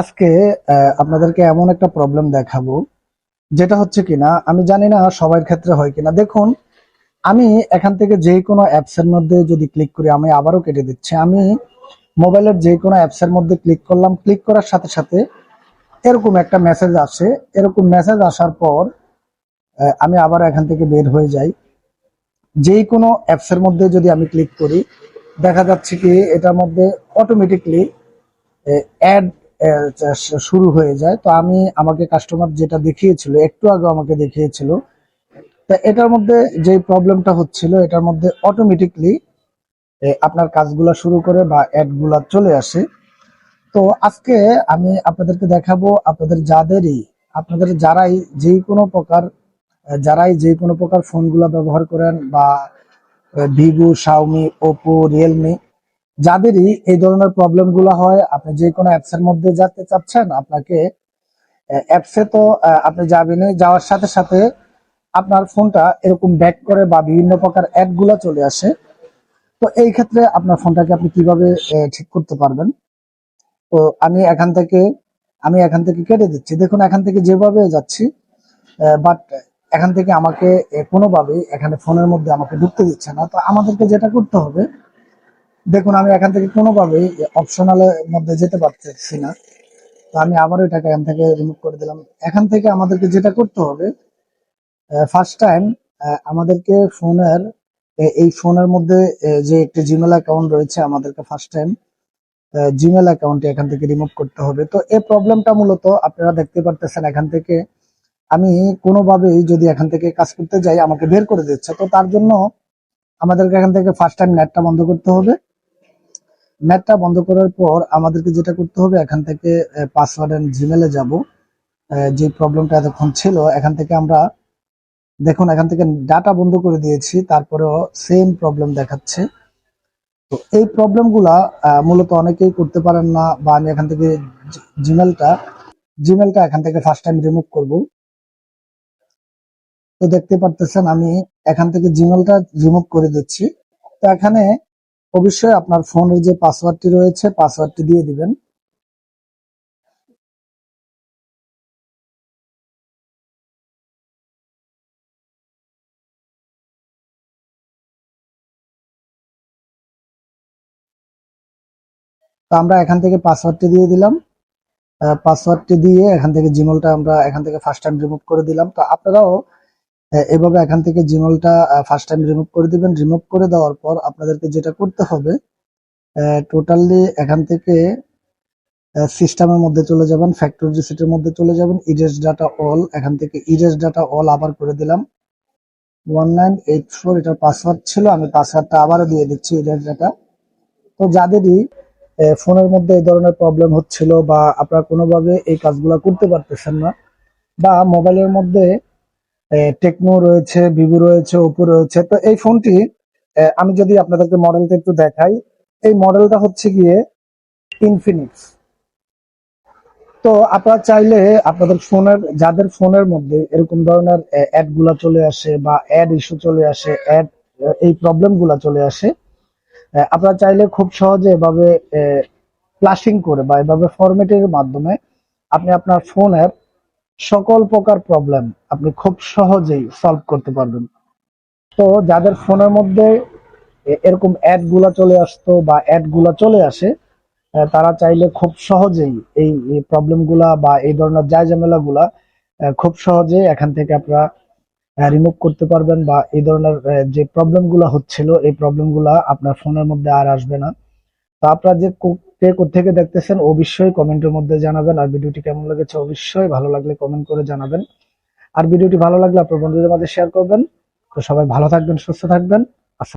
আজকে আপনাদেরকে এমন একটা প্রবলেম দেখাবো, যেটা হচ্ছে কিনা, আমি জানি না সবার ক্ষেত্রে হয় কিনা। দেখুন, আমি এখান থেকে যে কোনো অ্যাপস এর মধ্যে যদি ক্লিক করি, আমি আবারও কেটে দিচ্ছি। আমি মোবাইলের যে কোনো অ্যাপস এর মধ্যে ক্লিক করলাম ক্লিক করার সাথে সাথে এরকম একটা মেসেজ আসে। এরকম মেসেজ আসার পর আমি আবার এখান থেকে বের হয়ে যাই। যেই কোনো অ্যাপস এর মধ্যে যদি আমি ক্লিক করি, দেখা যাচ্ছে কি, এটার মধ্যে অটোমেটিকলি অ্যাড শুরু হয়ে যায়। তো আমি আমাকে কাস্টমার যেটা দেখিয়েছিল, একটু আগে আমাকে দেখিয়েছিল, তা এটার মধ্যে যে প্রবলেমটা হচ্ছিল, এটার মধ্যে অটোমেটিকলি আপনার কাজগুলা শুরু করে বা অ্যাডগুলা চলে আসে। তো আজকে আমি আপনাদেরকে দেখাবো আপনাদের যাদেরই, আপনাদের যারাই যে কোনো প্রকার, যারাই যে কোনো প্রকার ফোনগুলো ব্যবহার করেন বা ভিভো, শাওমি, ওপো, রিয়েলমি যাদেরই এই ধরনের প্রবলেমগুলো হয়, আপনি যে কোনো অ্যাপস এর মধ্যে যেতে চাচ্ছেন, আপনাকে অ্যাপসে তো আপনি যাবেনই, যাওয়ার সাথে সাথে আপনার ফোনটা এরকম ব্যাক করে বা বিভিন্ন প্রকার অ্যাডগুলো চলে আসে। তো এই ক্ষেত্রে আপনার ফোনটাকে আপনি কীভাবে ঠিক করতে পারবেন? তো আমি এখান থেকে, আমি এখান থেকে কেটে দিচ্ছি। দেখুন, এখান থেকে যেভাবে যাচ্ছি বাট এখান থেকে আমাকে কোনোভাবেই এখানে ফোনের মধ্যে আমাকে ঢুকতে দিচ্ছে না। তো আমাদেরকে যেটা করতে হবে দেখুন, আমি এখান থেকে কোনোভাবেই অপশনালের মধ্যে যেতে পারতেছি না। তো আমি আবারও এটাকে এখান থেকে রিমুভ করে দিলাম। এখান থেকে আমাদেরকে যেটা করতে হবে ফার্স্ট টাইম আমাদেরকে ফোনের এই ফোনের মধ্যে যে একটি জিমেল অ্যাকাউন্ট রয়েছে আমাদেরকে ফার্স্ট টাইম জিমেল অ্যাকাউন্টে এখান থেকে রিমুভ করতে হবে। তো এই প্রবলেমটা মূলত আপনারা দেখতে পারতেছেন এখান থেকে, আমি কোনোভাবেই যদি এখান থেকে কাজ করতে যাই, আমাকে বের করে দিচ্ছে। তো তার জন্য আমাদেরকে এখান থেকে ফার্স্ট টাইম নেটটা বন্ধ করতে হবে। নেটটা বন্ধ করার পর আমাদেরকে যেটা করতে হবে, এখান থেকে পাসওয়ার্ড এন্ড জিমেলে যাব। যে প্রবলেমটা এতক্ষণ ছিল, এখান থেকে আমরা, দেখুন, এখান থেকে ডাটা বন্ধ করে দিয়েছি, তারপরেও সেম প্রবলেম দেখাচ্ছে। তো এই প্রবলেমগুলা মূলত অনেকেই করতে পারেন না, বা আমি এখান থেকে জিমেলটা জিমেলটা এখান থেকে ফার্স্ট টাইম রিমুভ করব। তো দেখতে পারতেছেন, আমি এখান থেকে জিমেলটা রিমুভ করে দিচ্ছি। তো এখানে অবশ্যই আপনার ফোনের যে পাসওয়ার্ডটি রয়েছে পাসওয়ার্ডটি দিয়ে দিবেন। তো আমরা এখান থেকে পাসওয়ার্ডটি দিয়ে দিলাম। পাসওয়ার্ডটি দিয়ে এখান থেকে জিমেলটা আমরা এখান থেকে ফার্স্ট টাইম রিমুভ করে দিলাম। তো আপনারাও এভাবে এখান থেকে জিমেলটা ফার্স্ট টাইম রিমুভ করে দিবেন। রিমুভ করে দেওয়ার পর আপনাদেরকে যেটা করতে হবে টোটালি এখান থেকে সিস্টেমের মধ্যে চলে যাবেন ফ্যাক্টরি রিসিটের মধ্যে চলে যাবেন। ইরেজ ডাটা অল এখান থেকে ইরেজ ডাটা অল আবার করে দিলাম। ওয়ান নাইন এইট ফোর এটার পাসওয়ার্ড ছিল, আমি পাসওয়ার্ডটা আবারও দিয়ে দিচ্ছি ইরেজ ডাটা তো যাদেরই ফোনের মধ্যে এই ধরনের প্রবলেম হচ্ছিল বা আপনারা কোনোভাবে এই কাজগুলো করতে পারতেছেন না, বা মোবাইলের মধ্যে টেকনো রয়েছে, ভিভো রয়েছে, ওপো রয়েছে। তো এই ফোনটি আমি যদি আপনাদেরকে মডেলটা একটু দেখাই, এই মডেলটা হচ্ছে গিয়ে ইনফিনিক্স তো আপনারা চাইলে আপনাদের ফোনের, যাদের ফোনের মধ্যে এরকম ধরনের অ্যাডগুলা চলে আসে বা অ্যাড ইস্যু চলে আসে অ্যাড এই প্রবলেমগুলা চলে আসে আপনারা চাইলে খুব সহজে এভাবে ফ্লাশিং করে বা এভাবে ফরম্যাটের মাধ্যমে আপনি আপনার ফোনের সকল প্রকার প্রবলেম আপনি খুব সহজেই সলভ করতে পারবেন। তো যাদের ফোনের মধ্যে এরকম অ্যাডগুলা চলে আসতো বা অ্যাডগুলা চলে আসে তারা চাইলে খুব সহজেই এই প্রবলেমগুলা বা এই ধরনের জায়জামেলা গুলা খুব সহজে এখান থেকে আপনারা রিমুভ করতে পারবেন বা এই ধরনের যে প্রবলেমগুলা হচ্ছিল, এই প্রবলেমগুলা আপনার ফোনের মধ্যে আর আসবে না। তো আপনারা যে কে থেকে দেখতেছেন, অবশ্যই কমেন্টের মধ্যে জানাবেন। আর ভিডিওটি কেমন লেগেছে, অবশ্যই ভালো লাগলে কমেন্ট করে জানাবেন। আর ভিডিওটি ভালো লাগলে আপনার বন্ধুদের মাঝে শেয়ার করবেন। তো সবাই ভালো থাকবেন, সুস্থ থাকবেন।